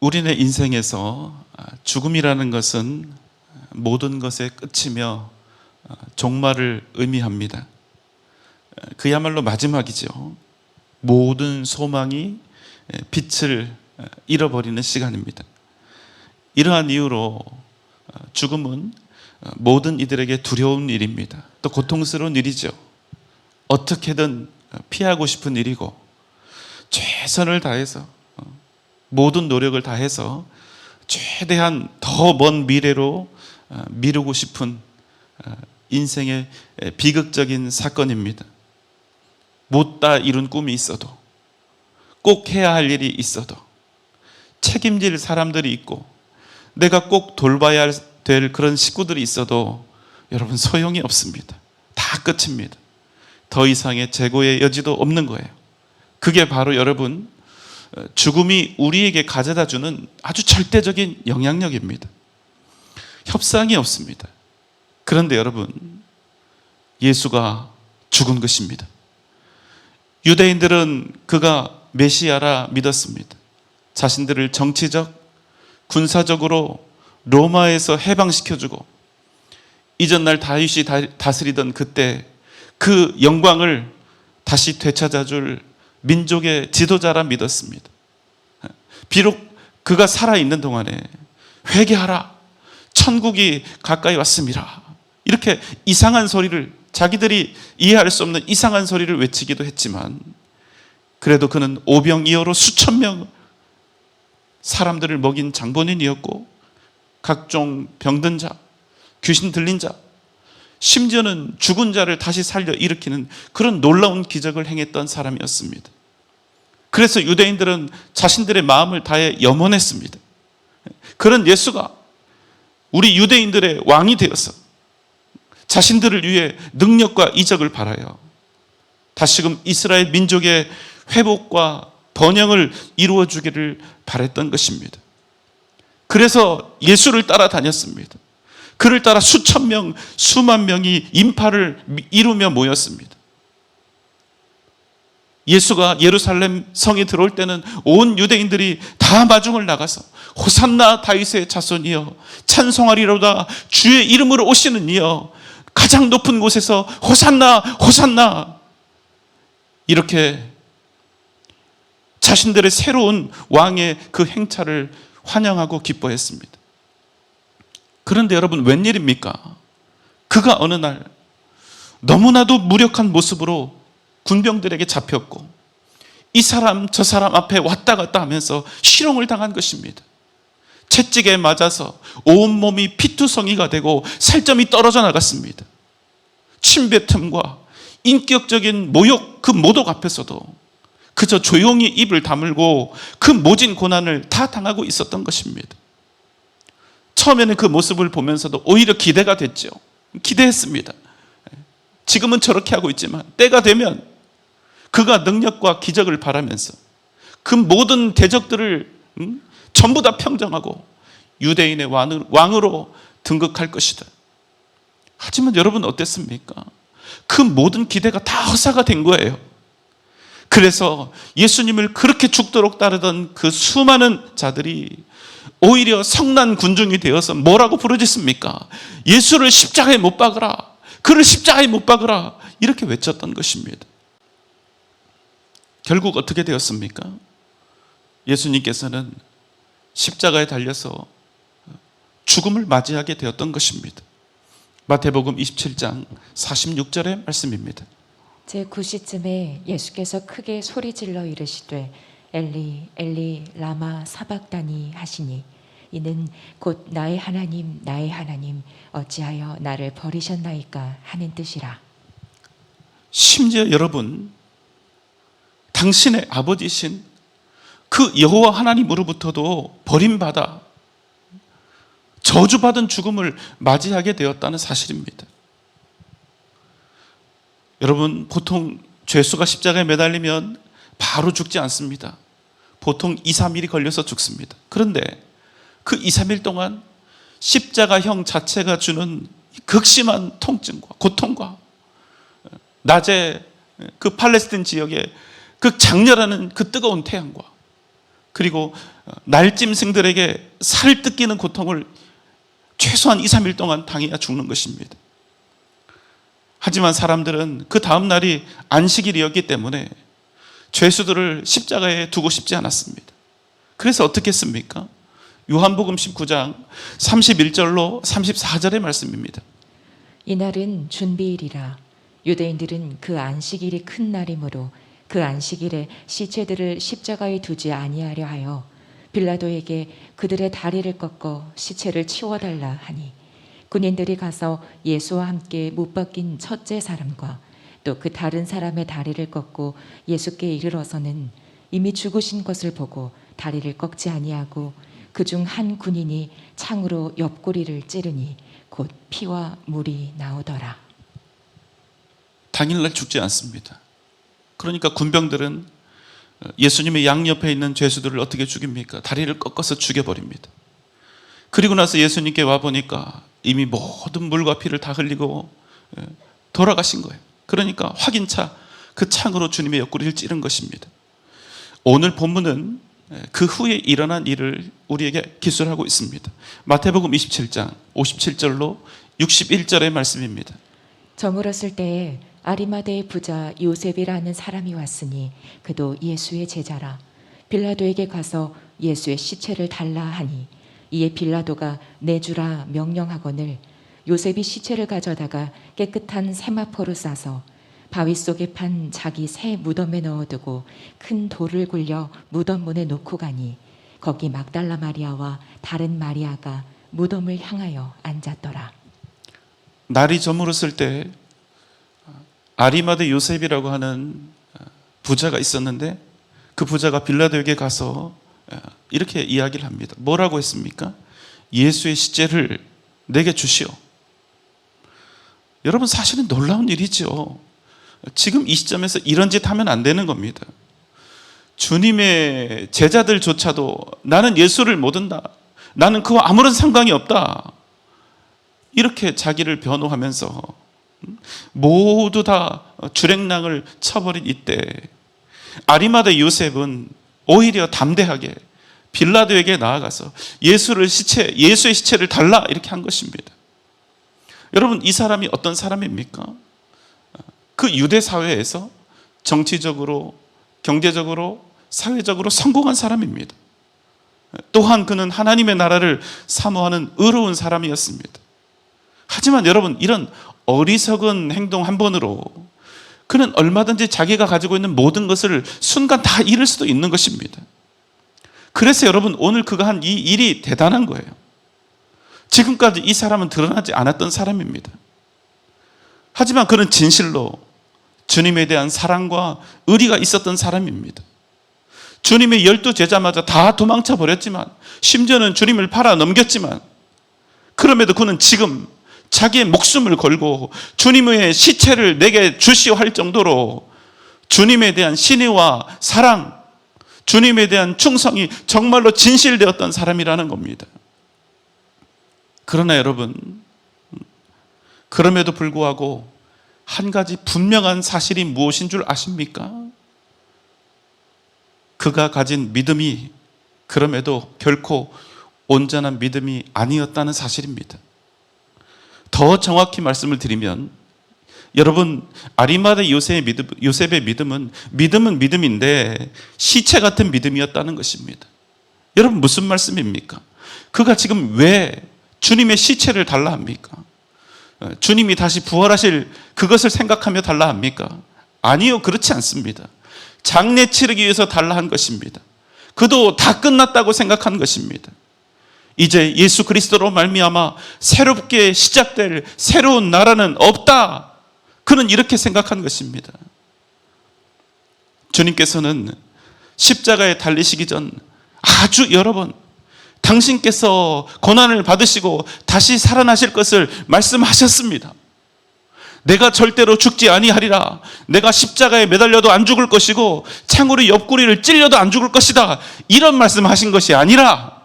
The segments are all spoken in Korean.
우리네 인생에서 죽음이라는 것은 모든 것의 끝이며 종말을 의미합니다. 그야말로 마지막이죠. 모든 소망이 빛을 잃어버리는 시간입니다. 이러한 이유로 죽음은 모든 이들에게 두려운 일입니다. 또 고통스러운 일이죠. 어떻게든 피하고 싶은 일이고 최선을 다해서 모든 노력을 다해서 최대한 더 먼 미래로 미루고 싶은 인생의 비극적인 사건입니다. 못다 이룬 꿈이 있어도 꼭 해야 할 일이 있어도 책임질 사람들이 있고 내가 꼭 돌봐야 될 그런 식구들이 있어도 여러분 소용이 없습니다. 다 끝입니다. 더 이상의 재고의 여지도 없는 거예요. 그게 바로 여러분 죽음이 우리에게 가져다 주는 아주 절대적인 영향력입니다. 협상이 없습니다. 그런데 여러분 예수가 죽은 것입니다. 유대인들은 그가 메시아라 믿었습니다. 자신들을 정치적, 군사적으로 로마에서 해방시켜주고 이전날 다윗이 다스리던 그때 그 영광을 다시 되찾아줄 민족의 지도자라 믿었습니다. 비록 그가 살아있는 동안에 회개하라. 천국이 가까이 왔습니다. 이렇게 이상한 소리를 자기들이 이해할 수 없는 이상한 소리를 외치기도 했지만 그래도 그는 오병이어로 수천 명 사람들을 먹인 장본인이었고 각종 병든 자, 귀신 들린 자, 심지어는 죽은 자를 다시 살려 일으키는 그런 놀라운 기적을 행했던 사람이었습니다. 그래서 유대인들은 자신들의 마음을 다해 염원했습니다. 그런 예수가 우리 유대인들의 왕이 되어서 자신들을 위해 능력과 이적을 바라요. 다시금 이스라엘 민족의 회복과 번영을 이루어 주기를 바랬던 것입니다. 그래서 예수를 따라다녔습니다. 그를 따라 수천 명, 수만 명이 인파를 이루며 모였습니다. 예수가 예루살렘 성에 들어올 때는 온 유대인들이 다 마중을 나가서 호산나 다윗의 자손이여 찬송하리로다 주의 이름으로 오시는 이여 가장 높은 곳에서 호산나 호산나 이렇게 자신들의 새로운 왕의 그 행차를 환영하고 기뻐했습니다. 그런데 여러분 웬일입니까? 그가 어느 날 너무나도 무력한 모습으로 군병들에게 잡혔고 이 사람 저 사람 앞에 왔다 갔다 하면서 실형을 당한 것입니다. 채찍에 맞아서 온몸이 피투성이가 되고 살점이 떨어져 나갔습니다. 침뱉음과 인격적인 모욕 그 모독 앞에서도 그저 조용히 입을 다물고 그 모진 고난을 다 당하고 있었던 것입니다. 처음에는 그 모습을 보면서도 오히려 기대가 됐죠. 기대했습니다. 지금은 저렇게 하고 있지만 때가 되면 그가 능력과 기적을 바라면서 그 모든 대적들을 음, 전부 다 평정하고 유대인의 왕으로 등극할 것이다. 하지만 여러분 어땠습니까? 그 모든 기대가 다 허사가 된 거예요. 그래서 예수님을 그렇게 죽도록 따르던 그 수많은 자들이 오히려 성난 군중이 되어서 뭐라고 부르짖습니까? 예수를 십자가에 못 박으라. 그를 십자가에 못 박으라. 이렇게 외쳤던 것입니다. 결국 어떻게 되었습니까? 예수님께서는 십자가에 달려서 죽음을 맞이하게 되었던 것입니다. 마태복음 27장 46절의 말씀입니다. 제 9시쯤에 예수께서 크게 소리 질러 이르시되 엘리 엘리 라마 사박다니 하시니 이는 곧 나의 하나님 나의 하나님 어찌하여 나를 버리셨나이까 하는 뜻이라. 심지어 여러분 당신의 아버지신 그 여호와 하나님으로부터도 버림받아 저주받은 죽음을 맞이하게 되었다는 사실입니다. 여러분 보통 죄수가 십자가에 매달리면 바로 죽지 않습니다. 보통 2, 3일이 걸려서 죽습니다. 그런데 그 2, 3일 동안 십자가형 자체가 주는 극심한 통증과 고통과 낮에 그 팔레스틴 지역의 그 장렬하는 그 뜨거운 태양과 그리고 날짐승들에게 살을 뜯기는 고통을 최소한 2, 3일 동안 당해야 죽는 것입니다. 하지만 사람들은 그 다음 날이 안식일이었기 때문에 죄수들을 십자가에 두고 싶지 않았습니다. 그래서 어떻게 했습니까? 요한복음 19장 31절로 34절의 말씀입니다. 이날은 준비일이라 유대인들은 그 안식일이 큰 날이므로 그 안식일에 시체들을 십자가에 두지 아니하려 하여 빌라도에게 그들의 다리를 꺾어 시체를 치워달라 하니 군인들이 가서 예수와 함께 못 박힌 첫째 사람과 또 그 다른 사람의 다리를 꺾고 예수께 이르러서는 이미 죽으신 것을 보고 다리를 꺾지 아니하고 그 중 한 군인이 창으로 옆구리를 찌르니 곧 피와 물이 나오더라. 당일날 죽지 않습니다. 그러니까 군병들은 예수님의 양옆에 있는 죄수들을 어떻게 죽입니까? 다리를 꺾어서 죽여버립니다. 그리고 나서 예수님께 와보니까 이미 모든 물과 피를 다 흘리고 예, 돌아가신 거예요. 그러니까 확인차 그 창으로 주님의 옆구리를 찌른 것입니다. 오늘 본문은 예, 그 후에 일어난 일을 우리에게 기술하고 있습니다. 마태복음 27장 57절로 61절의 말씀입니다. 저물었을 때에 아리마대의 부자 요셉이라는 사람이 왔으니 그도 예수의 제자라 빌라도에게 가서 예수의 시체를 달라 하니 이에 빌라도가 내주라 명령하거늘 요셉이 시체를 가져다가 깨끗한 세마포로 싸서 바위 속에 판 자기 새 무덤에 넣어두고 큰 돌을 굴려 무덤 문에 놓고 가니 거기 막달라 마리아와 다른 마리아가 무덤을 향하여 앉았더라. 날이 저물었을 때 아리마드 요셉이라고 하는 부자가 있었는데 그 부자가 빌라도에게 가서 이렇게 이야기를 합니다. 뭐라고 했습니까? 예수의 시체를 내게 주시오. 여러분 사실은 놀라운 일이죠. 지금 이 시점에서 이런 짓 하면 안 되는 겁니다. 주님의 제자들조차도 나는 예수를 모른다. 나는 그와 아무런 상관이 없다. 이렇게 자기를 변호하면서 모두 다 주랭랑을 쳐버린 이때 아리마다 요셉은 오히려 담대하게 빌라도에게 나아가서 예수를 시체 예수의 시체를 달라 이렇게 한 것입니다. 여러분 이 사람이 어떤 사람입니까? 그 유대 사회에서 정치적으로 경제적으로 사회적으로 성공한 사람입니다. 또한 그는 하나님의 나라를 사모하는 의로운 사람이었습니다. 하지만 여러분 이런 어리석은 행동 한 번으로 그는 얼마든지 자기가 가지고 있는 모든 것을 순간 다 잃을 수도 있는 것입니다. 그래서 여러분 오늘 그가 한 이 일이 대단한 거예요. 지금까지 이 사람은 드러나지 않았던 사람입니다. 하지만 그는 진실로 주님에 대한 사랑과 의리가 있었던 사람입니다. 주님의 열두 제자마저 다 도망쳐 버렸지만 심지어는 주님을 팔아 넘겼지만 그럼에도 그는 지금 자기의 목숨을 걸고 주님의 시체를 내게 주시오 할 정도로 주님에 대한 신의와 사랑, 주님에 대한 충성이 정말로 진실되었던 사람이라는 겁니다. 그러나 여러분, 그럼에도 불구하고 한 가지 분명한 사실이 무엇인 줄 아십니까? 그가 가진 믿음이 그럼에도 결코 온전한 믿음이 아니었다는 사실입니다. 더 정확히 말씀을 드리면 여러분 아리마다 요셉의 믿음, 요셉의 믿음은 믿음은 믿음인데 시체 같은 믿음이었다는 것입니다. 여러분 무슨 말씀입니까? 그가 지금 왜 주님의 시체를 달라 합니까? 어, 주님이 다시 부활하실 그것을 생각하며 달라 합니까? 아니요, 그렇지 않습니다. 장례 치르기 위해서 달라 한 것입니다. 그도 다 끝났다고 생각한 것입니다. 이제 예수 그리스도로 말미암아 새롭게 시작될 새로운 나라는 없다. 그는 이렇게 생각한 것입니다. 주님께서는 십자가에 달리시기 전 아주 여러 번 당신께서 고난을 받으시고 다시 살아나실 것을 말씀하셨습니다. 내가 절대로 죽지 아니하리라. 내가 십자가에 매달려도 안 죽을 것이고 창으로 옆구리를 찔려도 안 죽을 것이다. 이런 말씀하신 것이 아니라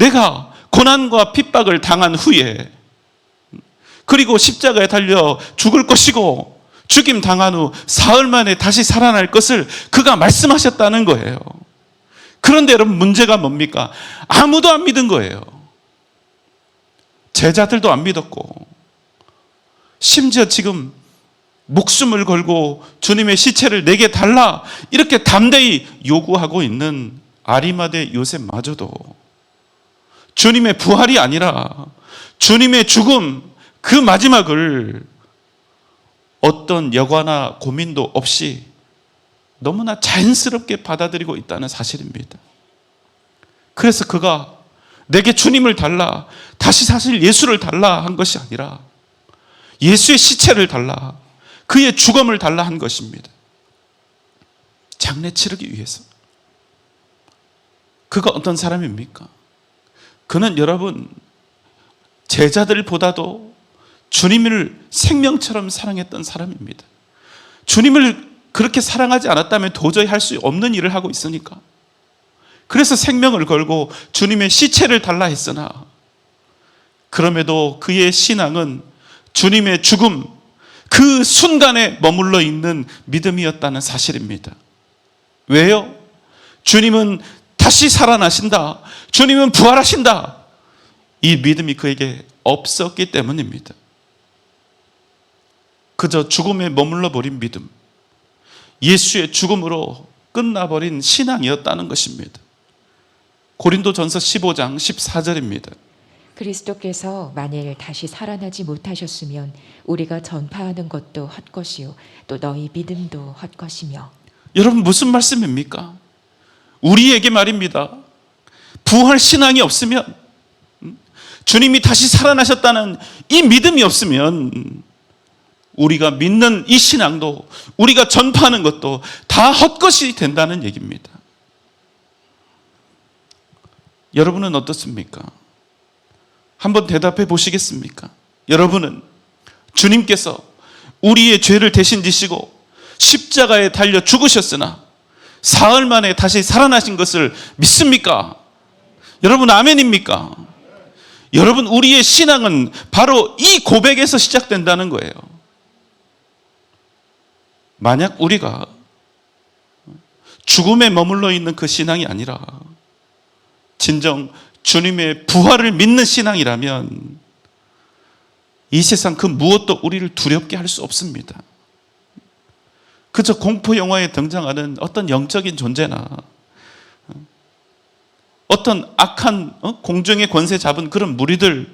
내가 고난과 핍박을 당한 후에 그리고 십자가에 달려 죽을 것이고 죽임 당한 후 사흘 만에 다시 살아날 것을 그가 말씀하셨다는 거예요. 그런데 여러분 문제가 뭡니까? 아무도 안 믿은 거예요. 제자들도 안 믿었고, 심지어 지금 목숨을 걸고 주님의 시체를 내게 달라 이렇게 담대히 요구하고 있는 아리마대 요셉마저도 주님의 부활이 아니라 주님의 죽음 그 마지막을 어떤 여과나 고민도 없이 너무나 자연스럽게 받아들이고 있다는 사실입니다. 그래서 그가 내게 주님을 달라 다시 사실 예수를 달라 한 것이 아니라 예수의 시체를 달라 그의 죽음을 달라 한 것입니다. 장례 치르기 위해서. 그가 어떤 사람입니까? 그는 여러분 제자들보다도 주님을 생명처럼 사랑했던 사람입니다. 주님을 그렇게 사랑하지 않았다면 도저히 할 수 없는 일을 하고 있으니까. 그래서 생명을 걸고 주님의 시체를 달라 했으나 그럼에도 그의 신앙은 주님의 죽음 그 순간에 머물러 있는 믿음이었다는 사실입니다. 왜요? 주님은 다시 살아나신다. 주님은 부활하신다. 이 믿음이 그에게 없었기 때문입니다. 그저 죽음에 머물러 버린 믿음. 예수의 죽음으로 끝나버린 신앙이었다는 것입니다. 고린도 전서 15장 14절입니다. 그리스도께서 만일 다시 살아나지 못하셨으면 우리가 전파하는 것도 헛것이요 또 너희 믿음도 헛것이며 여러분 무슨 말씀입니까? 우리에게 말입니다. 부활 신앙이 없으면 음, 주님이 다시 살아나셨다는 이 믿음이 없으면 우리가 믿는 이 신앙도 우리가 전파하는 것도 다 헛것이 된다는 얘기입니다. 여러분은 어떻습니까? 한번 대답해 보시겠습니까? 여러분은 주님께서 우리의 죄를 대신 지시고 십자가에 달려 죽으셨으나 사흘 만에 다시 살아나신 것을 믿습니까? 여러분 아멘입니까? 여러분 우리의 신앙은 바로 이 고백에서 시작된다는 거예요. 만약 우리가 죽음에 머물러 있는 그 신앙이 아니라 진정 주님의 부활을 믿는 신앙이라면 이 세상 그 무엇도 우리를 두렵게 할 수 없습니다. 그저 공포 영화에 등장하는 어떤 영적인 존재나 어떤 악한 어? 공중의 권세 잡은 그런 무리들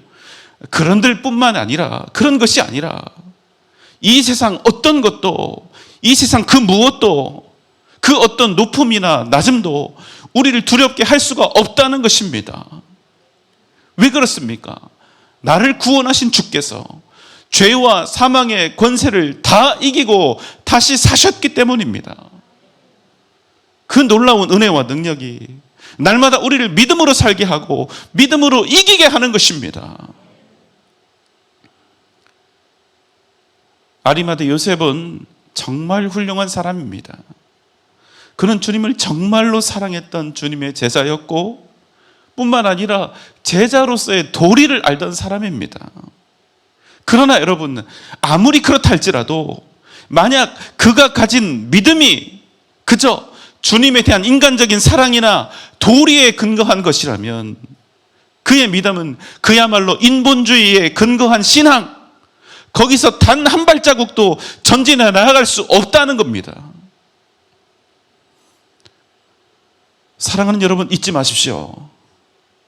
그런들뿐만 아니라 그런 것이 아니라 이 세상 어떤 것도 이 세상 그 무엇도 그 어떤 높음이나 낮음도 우리를 두렵게 할 수가 없다는 것입니다. 왜 그렇습니까? 나를 구원하신 주께서 죄와 사망의 권세를 다 이기고 다시 사셨기 때문입니다. 그 놀라운 은혜와 능력이 날마다 우리를 믿음으로 살게 하고 믿음으로 이기게 하는 것입니다. 아리마드 요셉은 정말 훌륭한 사람입니다. 그는 주님을 정말로 사랑했던 주님의 제자였고 뿐만 아니라 제자로서의 도리를 알던 사람입니다. 그러나 여러분, 아무리 그렇다 할지라도 만약 그가 가진 믿음이 그저 주님에 대한 인간적인 사랑이나 도리에 근거한 것이라면 그의 믿음은 그야말로 인본주의에 근거한 신앙, 거기서 단 한 발자국도 전진해 나아갈 수 없다는 겁니다. 사랑하는 여러분 잊지 마십시오.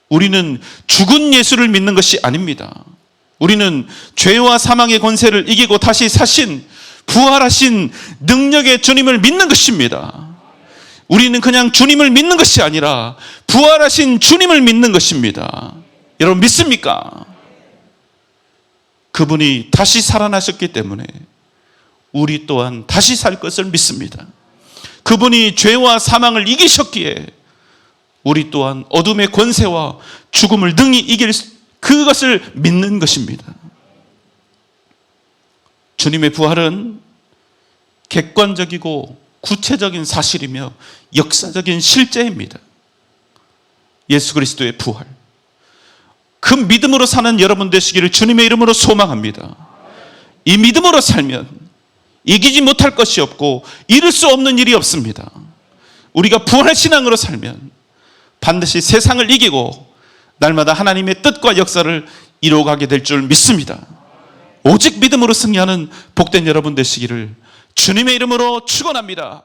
우리는 죽은 예수를 믿는 것이 아닙니다. 우리는 죄와 사망의 권세를 이기고 다시 사신 부활하신 능력의 주님을 믿는 것입니다. 우리는 그냥 주님을 믿는 것이 아니라 부활하신 주님을 믿는 것입니다. 여러분 믿습니까? 그분이 다시 살아나셨기 때문에 우리 또한 다시 살 것을 믿습니다. 그분이 죄와 사망을 이기셨기에 우리 또한 어둠의 권세와 죽음을 능히 이길 그것을 믿는 것입니다. 주님의 부활은 객관적이고 구체적인 사실이며 역사적인 실제입니다. 예수 그리스도의 부활. 그 믿음으로 사는 여러분 되시기를 주님의 이름으로 소망합니다. 이 믿음으로 살면 이기지 못할 것이 없고 이룰 수 없는 일이 없습니다. 우리가 부활 신앙으로 살면 반드시 세상을 이기고 날마다 하나님의 뜻과 역사를 이루어가게 될 줄 믿습니다. 오직 믿음으로 승리하는 복된 여러분 되시기를 주님의 이름으로 축원합니다.